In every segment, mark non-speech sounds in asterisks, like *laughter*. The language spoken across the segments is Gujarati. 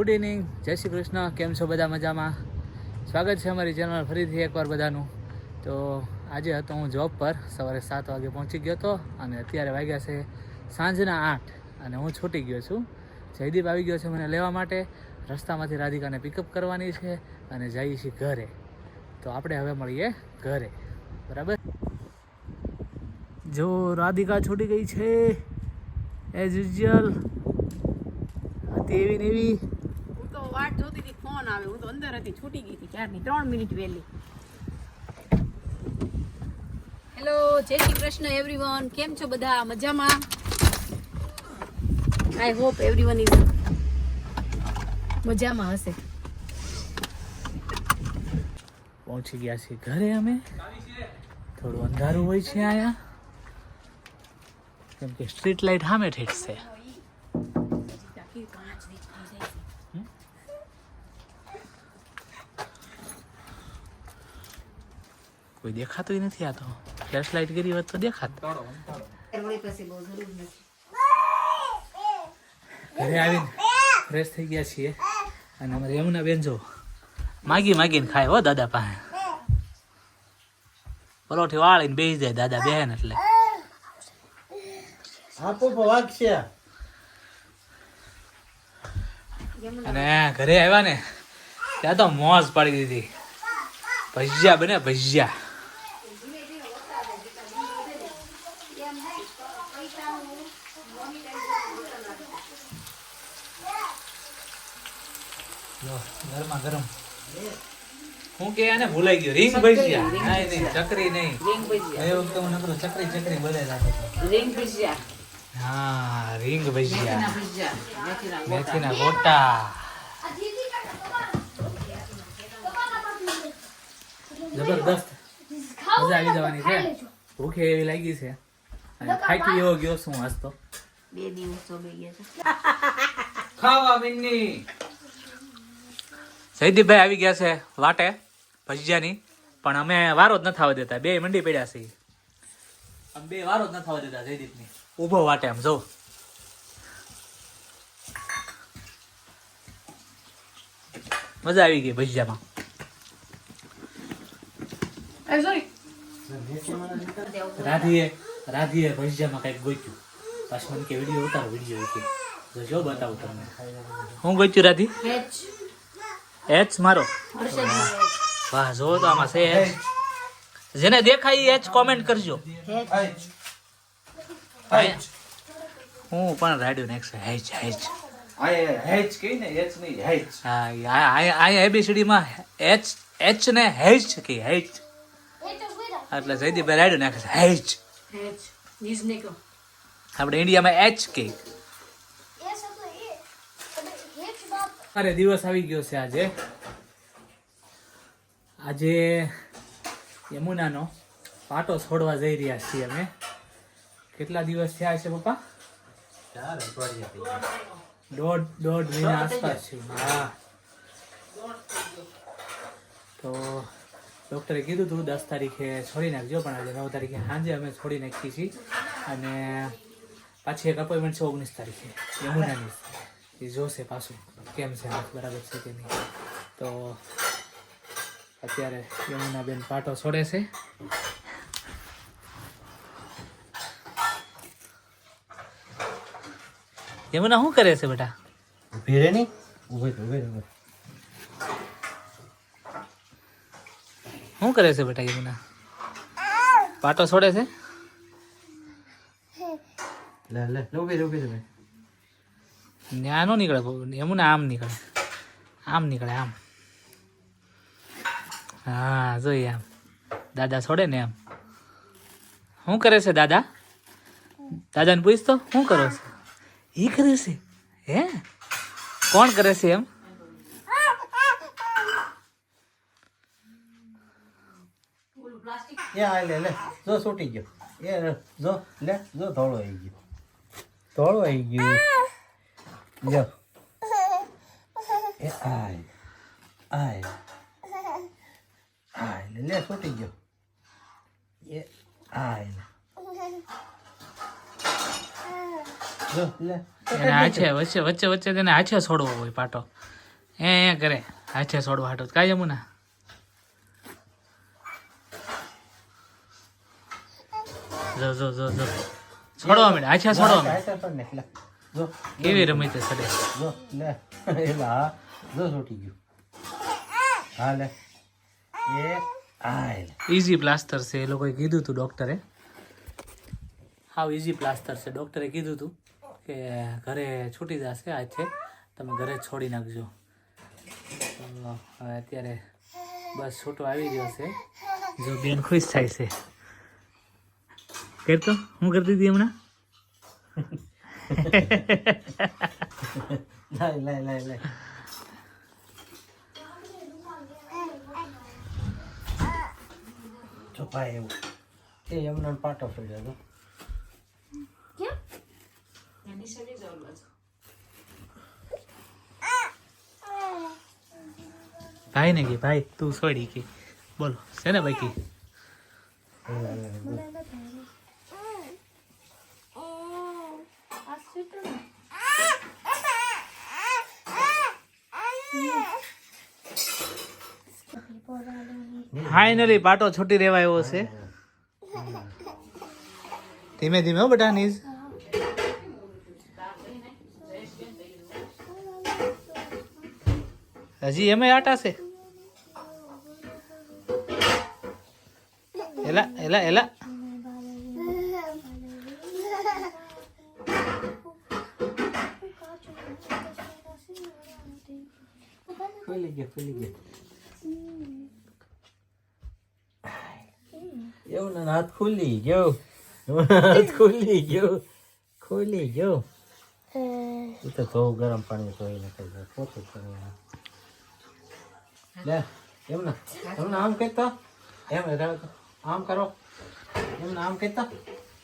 ગુડ ઇવનિંગ જય શ્રી કૃષ્ણ. કેમ છો બધા મજામાં? સ્વાગત છે અમારી ચેનલ ફરીથી એકવાર બધાનું. તો આજે હતો હું જોબ પર. સવારે સાત વાગે પહોંચી ગયો હતો અને અત્યારે વાગ્યા છે સાંજના આઠ અને હું છૂટી ગયો છું. જયદીપ આવી ગયો છે મને લેવા માટે. રસ્તામાંથી રાધિકાને પિકઅપ કરવાની છે અને જઈએ છીએ ઘરે. તો આપણે હવે મળીએ ઘરે. બરાબર? જો રાધિકા છૂટી ગઈ છે. એઝ યુઝ્યુઅલ હતી એવી ને એવી હું તો વાટ જોતી હતી ફોન આવે. હું તો અંદર હતી છૂટી ગઈ હતી ક્યારની? ત્રણ મિનિટ વહેલી. હેલો જય શ્રી કૃષ્ણ એવરીવન કેમ છો બધા? મજામાં? આઈ હોપ એવરીવન ઇઝ મજામાં હશે. પહોંચી ગયા છીએ ઘરે અમે. થોડું અંધારું હોય છે અહીંયા કેમ કે સ્ટ્રીટ લાઇટ સામે ઠેઠ છે. કોઈ દેખાતું નથી આ તો. ફ્લેશ લાઇટ કરી હોત તો દેખાત. ઘરે આવીને ફ્રેશ થઈ ગયા છીએ. અને અમારે યમુના બેન જો માગી માગીને ખાય હો દાદા પાસે. પરોઠી વાળીને બેસી જાય દાદા બેન એટલે. અને ઘરે આવ્યા ને ત્યાં તો મોજ પાડી દીધી. ભજીયા બને ભજીયા. ગરમા ગરમ. હું કે આને ભૂલાઈ ગયો? રીંગ ભજીયા. નહીં નહીં ચકરી નહીં. રીંગ ભજીયા. એ વખતે હું નકરો ચકરી ચકરી બોલે રાખો. રીંગ ભજીયા. હા રીંગ ભજીયા. ભજીયા. મેથીના મેથીના ગોટા. જબરદસ્ત. મજા આવી જવાની છે. ભૂખે એવી લાગી છે. અને થાકી એવો ગયો છું આજ તો બે દિવસ બે ગયા છે. ખાવા મિન્ની. જયદીપભાઈ આવી ગયા છે વાટે ભજીયાની. પણ અમે વારો જ ન થવા દેતા. બે મંડી પડ્યા છે. અમે બે વારો જ ન થવા દેતા જયદીપની. ઊભો વાટે આમ જો. મજા આવી ગઈ ભજીયામાં. રાધીએ રાધીએ ભજીયામાં કંઈક ગોચ્યું પાછું મને કે વીડિયો ઉતારો વીડિયો કે જો બતાવું તમને. હું ગોચ્યું રાધી? એચ મારો વાહ જો તો આમાં છે એચ જેને દેખાય એચ કોમેન્ટ કરજો હું પણ રાડ્યો નેક્સ્ટ હેચ હેચ હેચ કઈ ને હેચ હેચ હા અહીંયા એબીસીડી માં એચ એચ ને હેચ કે હેચ એટલે જયદીપભાઈ રાડ્યો નાખે છે હેચ આપણે ઇન્ડિયામાં એચ કે અરે દિવસ આવી ગયો છે આજે. આજે યમુનાનો પાટો છોડવા જઈ રહ્યા છીએ અમે. કેટલા દિવસ થયા છે પપ્પા? દોઢ દોઢ મહિના આસપાસ છે. હા. તો ડૉક્ટરે કીધું હતું દસ તારીખે છોડી નાખજો પણ આજે નવ તારીખે સાંજે અમે છોડી નાખીએ છીએ. અને પાછી એક અપોઇન્ટમેન્ટ છે ઓગણીસ તારીખે યમુનાની. એ જોશે પાછું કેમ છે હાથ બરાબર છે કે નહીં. તો અત્યારે યમુનાબેન પાટો છોડે છે. યમુના શું કરે છે બેટા? ઊભી રે નહીં? ઉભે ઉભે ઉભે શું કરે છે બેટા યમુના? પાટો છોડે છે? લે લે ઊભી રે ઊભી રે ત્યાં નીકળે એમ ને આમ નીકળે. આમ નીકળે, આમ. હા, જોઈએ આમ. દાદા છોડે ને આમ. શું કરે છે દાદા? દાદાને પૂછ તો, શું કરો છો? એ કરે છે? હે? કોણ કરે છે એમ? એ આ લે લે જો છૂટી ગયો. એ, જો, લે, જો ધોળો આવી ગયો. ધોળો આવી ગયો. જો એ આય આય આય લે છૂટી ગયો એ આય આછે વચ્ચે વચ્ચે વચ્ચે તેને આછે છોડવો હોય પાટો. એ કરે. આછે છોડવા હાટો. કાંઈ જમુના જો જો જો જો. છોડવા મળે આછા છોડવા મળે ને. જો કેવી રમી તે સડે. જો લે એ બા જો છૂટી ગયું. હા લે. એ આય ઈઝી પ્લાસ્ટર છે એ લોકોએ કીધું હતું ડૉક્ટરે હાવ ઇઝી પ્લાસ્ટર છે. ડૉક્ટરે કીધું હતું કે ઘરે છૂટી જશે આજ. છે તમે ઘરે છોડી નાખજો. હવે અત્યારે બસ છૂટો આવી ગયો છે. જો બેન ખુશ થાય છે. કરતો? હું કરતી હતી હમણાં? લાય લાય લાય લાય ચોપાય એવું એ એમનો પાટો ફેડ્યો હતો ભાઈ ને કે, ભાઈ, તું છોડી કે. બોલો, છે ને બાકી લે, લે, લે. ફાઇનલી પાટો છૂટી રહેવા એવો છે. ધીમે ધીમે બેટા નીઝ હજી એમાં આટા છે. એલા એલા એલા. એવું ને? હાથ ખુલી ગયો. હાથ ખુલી ગયો. ખુલી ગયો. એ તો ધોવું ગરમ પાણી ધોઈ નાખે છે પોતું કરવાનું લે એમ ને? એમ ના આમ કહેતો એમ આમ કરો. એમ ને આમ કહેતો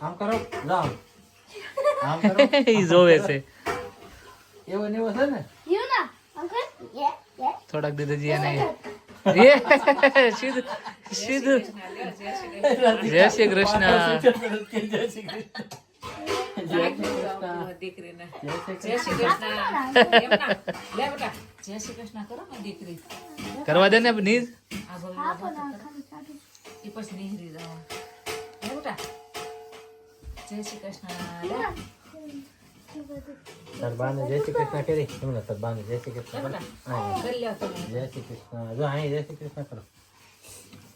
આમ કરો. રામ આમ કરો. *laughs* ઈ જોવે છે. એવો ને એવો છે ને? થોડાક દીધા જી એને એ સીધું સીધું. જય શ્રી કૃષ્ણ દીકરીને જય શ્રી કૃષ્ણ એમ ના. લે બેટા જય શ્રી કૃષ્ણ કરો ને દીકરી કરવા દે ને બોલ એ પછી નીકળી જાવ બેટા જય શ્રી કૃષ્ણ લે તાર બાને જય શ્રી કૃષ્ણ કરી એમને તાર બાને જય શ્રી કૃષ્ણ જય શ્રી કૃષ્ણ જો અહીં જય શ્રી કૃષ્ણ કરો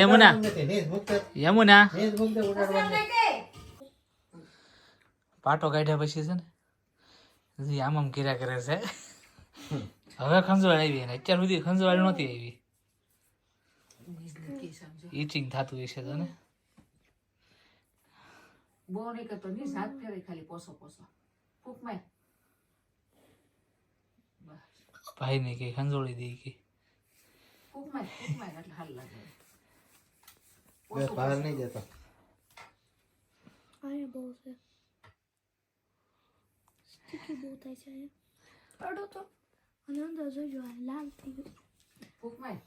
યમુના. યમુના. પાટો કાઢ્યા પછી છે ને હજી આમ આમ કર્યા કરે છે. હવે ખંજવાળ આવી ને અત્યાર સુધી ખંજવાળ નહોતી આવી. ઈચિંગ થતું હશે તો ને. બહુ નહીં કરતો નહીં હાથ ફેરે ખાલી પોસો પોસો. ફૂક માર. ભાઈ ને કે ખંજોળી દઈ કે. ફૂક માર ફૂક માર એટલે હાલ લાગે. बाहर नहीं जाता। आए बहुत है स्टिकी बहुत ऐसा है पढ़ो तो। आनंद आजो जो है लाल थी भूख में?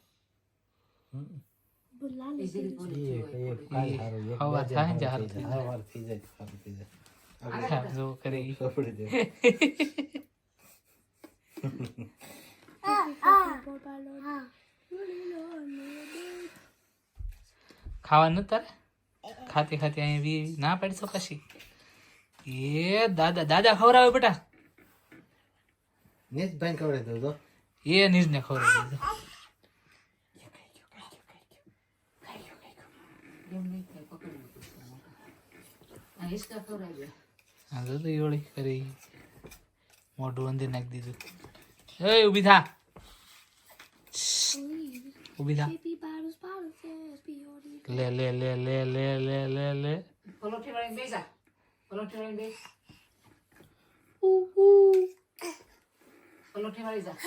वो लाल थी ये ये काल हारो ये हवा था जहर थी हवा थी जे हवा थी जे जो करेगी। *laughs* कपड़े दे। *laughs* *laughs* आ आ। बोलो हाँ। ખાવાનું તારે ખાતી ખાતી અહીં બી ના પાડીશો પછી? એ દાદા દાદા ખવડાવે બેટા. નીચ ભાઈ ખવડાવી દઉં તો. એ નીજ ને ખવડાવી આ હા તો યોળી કરી. મોઢું અંદર નાખી દીધું. એ ઊભી થા. ઊભી થા. લે લે લે લે લે લે લે લે. પલોઠી વાળી બેસા પલોઠી વાળી બેસ પલોઠી વાળી જા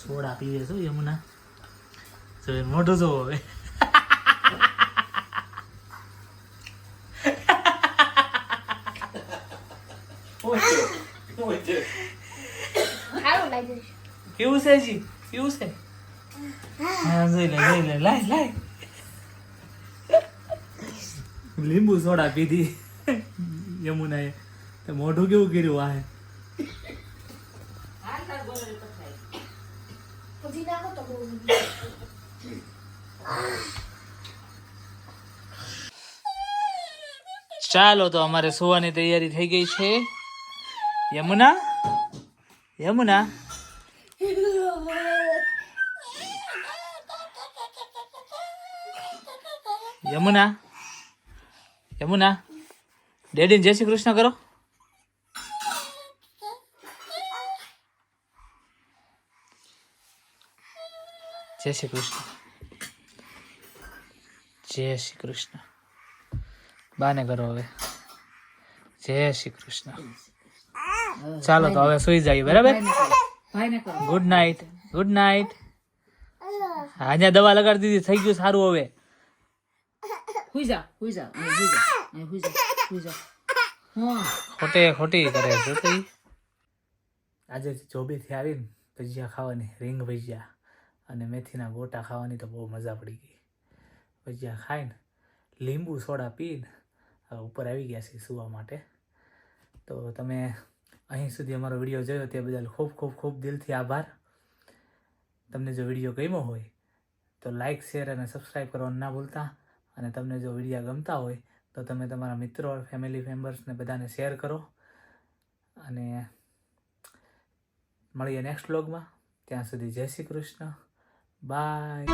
સોડા પીવે છો યમુના. જો એ મોઢું જોવો હવે. સારું લાગે કેવું છે જી કેવું છે? હા જોઈ લે જોઈ લે. લાય લાય. લીંબુ સોડા પીધી. યમુનાએ. તો મોઢું કેવું કર્યું આ? ચાલો તો અમારે સુવાની તૈયારી થઈ ગઈ છે. યમુના યમુના યમુના યમુના ડેડીને જય શ્રી કૃષ્ણ કરો જય શ્રી કૃષ્ણ જય શ્રી કૃષ્ણ બાને કરો હવે જય શ્રી કૃષ્ણ ચાલો તો હવે સુઈ જઈએ બરાબર? ગુડ નાઇટ ગુડ નાઇટ અહીંયા દવા લગાડી દીધી થઈ ગયું સારું હવે. હુઈ જા હુઈ જા હુઈ જા હુઈ જા હુઈ જા. ખોટે ખોટી કરે છે તો. આજે જોબીથી આવીને ભજીયા ખાવાની રીંગ ભજીયા અને મેથીના ગોટા ખાવાની તો બહુ મજા પડી ગઈ. ભજીયા ખાઈને લીંબુ સોડા પીને ઉપર આવી ગયા છીએ સુવા માટે. તો તમે અહીં સુધી અમારો વીડિયો જોયો તે બદલ ખૂબ ખૂબ ખૂબ દિલથી આભાર. તમને જો વીડિયો ગમ્યો હોય તો લાઇક શેર અને સબસ્ક્રાઈબ કરવાનું ના ભૂલતા. અને તમને જો વિડીયા ગમતા હોય તો તમે તમારા મિત્રો ફેમિલી મેમ્બર્સને બધાને શેર કરો. અને મળીએ નેક્સ્ટ વ્લોગમાં. ત્યાં સુધી જય શ્રી કૃષ્ણ. બાય.